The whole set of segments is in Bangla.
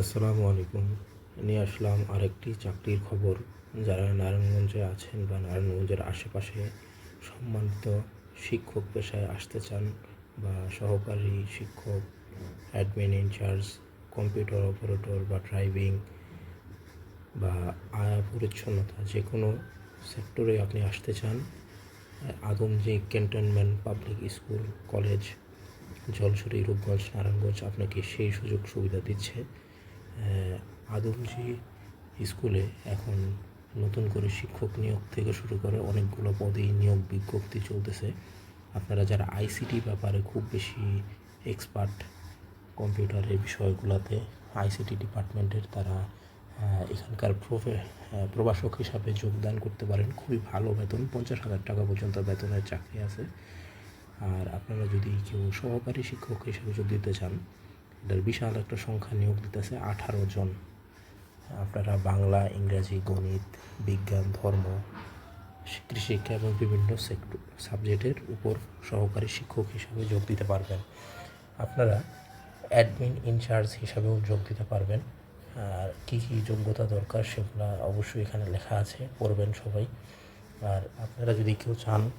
আসসালামু আলাইকুম। নিয়ে আসলাম আরেকটি চাকরির খবর। যারা নারায়ণগঞ্জে আছেন বা নারায়ণগঞ্জের আশেপাশে সম্মানিত শিক্ষক পেশায় আসতে চান বা সহকারী শিক্ষক অ্যাডমিন ইনচার্জ কম্পিউটার অপারেটর বা ড্রাইভিং বা আয়া পরিচ্ছন্নতা যে কোনো সেক্টরে আপনি আসতে চান Adamjee cantonment public school college Jalchhari Rupganj, Narayanganj, আপনাকে সেই সুযোগ সুবিধা দিচ্ছে। আদমজি স্কুলে এখন নতুন করে শিক্ষক নিয়োগ থেকে শুরু করে অনেকগুলো পদেই নিয়োগ বিজ্ঞপ্তি চলতেছে। আপনারা যারা আইসিটি ব্যাপারে খুব বেশি এক্সপার্ট কম্পিউটারের বিষয়গুলোতে আইসিটি ডিপার্টমেন্টের তারা এখানকার প্রফে প্রভাষক হিসাবে যোগদান করতে পারেন। খুবই ভালো বেতন, পঞ্চাশ হাজার টাকা পর্যন্ত বেতনের চাকরি আছে। আর আপনারা যদি কেউ সহকারী শিক্ষক হিসেবে যোগ দিতে চান এটার বিশাল একটা সংখ্যা নিয়োগ দিতেছে আঠারো জন। আপনারা বাংলা, ইংরাজি, গণিত, বিজ্ঞান, ধর্ম কৃষিশিক্ষা এবং বিভিন্ন সেক্টর সাবজেক্টের উপর সহকারী শিক্ষক হিসাবে যোগ দিতে পারবেন। আপনারা অ্যাডমিন ইনচার্জ হিসাবেও যোগ দিতে পারবেন। আর কী কী যোগ্যতা দরকার সেগুলো অবশ্যই এখানে লেখা আছে, পড়বেন সবাই। আর আপনারা যদি কেউ চান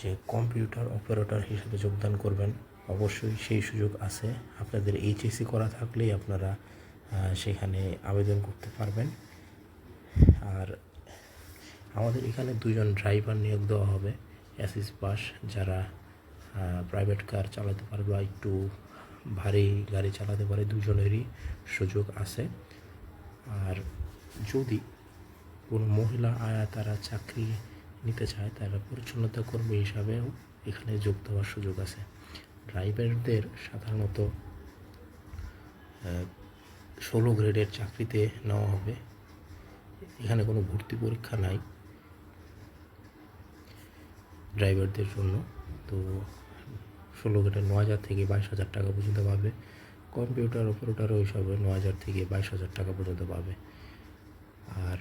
যে কম্পিউটার অপারেটর হিসেবে যোগদান করবেন অবশ্যই সেই সুযোগ আছে। আপনাদের এইচএসসি করা থাকলেই আপনারা সেখানে আবেদন করতে পারবেন। আর আমাদের এখানে দুজন ড্রাইভার নিয়োগ দেওয়া হবে অ্যাসিস পাস যারা প্রাইভেট কার চালাতে পারে বা একটু ভারী গাড়ি চালাতে পারে দুজনেরই সুযোগ আছে। আর যদি কোনো মহিলা আয়া তারা চাকরি নিতে চায়, তারা পরিচ্ছন্নতা কর্মী হিসাবেও এখানে যোগ দেওয়ার সুযোগ আছে। ড্রাইভারদের সাধারণত ষোলো গ্রেডের চাকরিতে নেওয়া হবে। এখানে কোনো ভর্তি পরীক্ষা নাই ড্রাইভারদের জন্য। তো ষোলো গ্রেডের ন হাজার থেকে বাইশ হাজার টাকা পর্যন্ত পাবে। কম্পিউটার অপারেটারও হিসাবে ন হাজার থেকে বাইশ হাজার টাকা পর্যন্ত পাবে। আর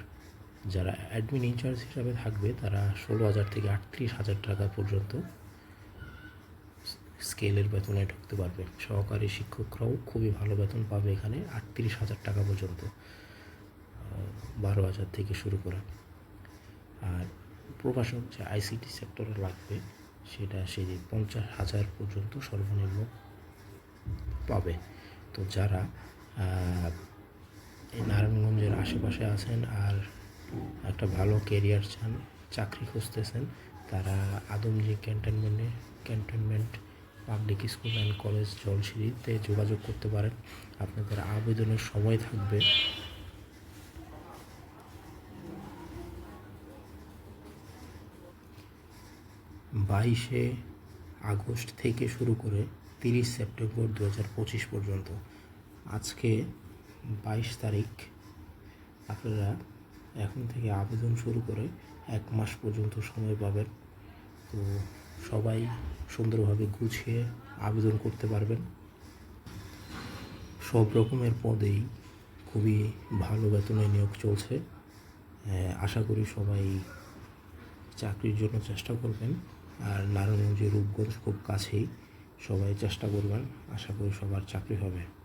যারা অ্যাডমিন ইনচার্জ হিসাবে থাকবে, তারা ষোলো হাজার থেকে আটত্রিশ হাজার টাকা পর্যন্ত স্কেলের বেতনে ঢুকতে পারবে। সহকারী শিক্ষকরাও খুবই ভালো বেতন পাবে এখানে, আটত্রিশ হাজার টাকা পর্যন্ত বারো হাজার থেকে শুরু করে। আর প্রকাশক যে আইসিটি সেক্টরে লাগবে, সেটা সেই পঞ্চাশ হাজার পর্যন্ত সর্বনিম্ন পাবে। তো যারা এই নারায়ণগঞ্জের আশেপাশে আছেন আর একটা ভালো কেরিয়ার চান, চাকরি খুঁজতেছেন, তারা আদমজি ক্যান্টনমেন্টে, cantonment public school and college জলসিঁড়িতে যোগাযোগ করতে পারেন। আপনাদের আবেদনের সময় থাকবে। বাইশে আগস্ট থেকে শুরু করে তিরিশ সেপ্টেম্বর দু পঁচিশ পর্যন্ত। আজকে বাইশ তারিখ। আপনারা এখন থেকে আবেদন শুরু করে এক মাস পর্যন্ত সময় পাবেন। তো সবাই সুন্দরভাবে গুছিয়ে আবেদন করতে পারবেন। সব রকমের পদেই খুবই ভালো বেতনে নিয়োগ চলছে। আশা করি সবাই চাকরির জন্য চেষ্টা করবেন। আর নারায়ণগঞ্জের রূপগঞ্জ খুব কাছেই সবাই চেষ্টা করবেন। আশা করি সবার চাকরি হবে।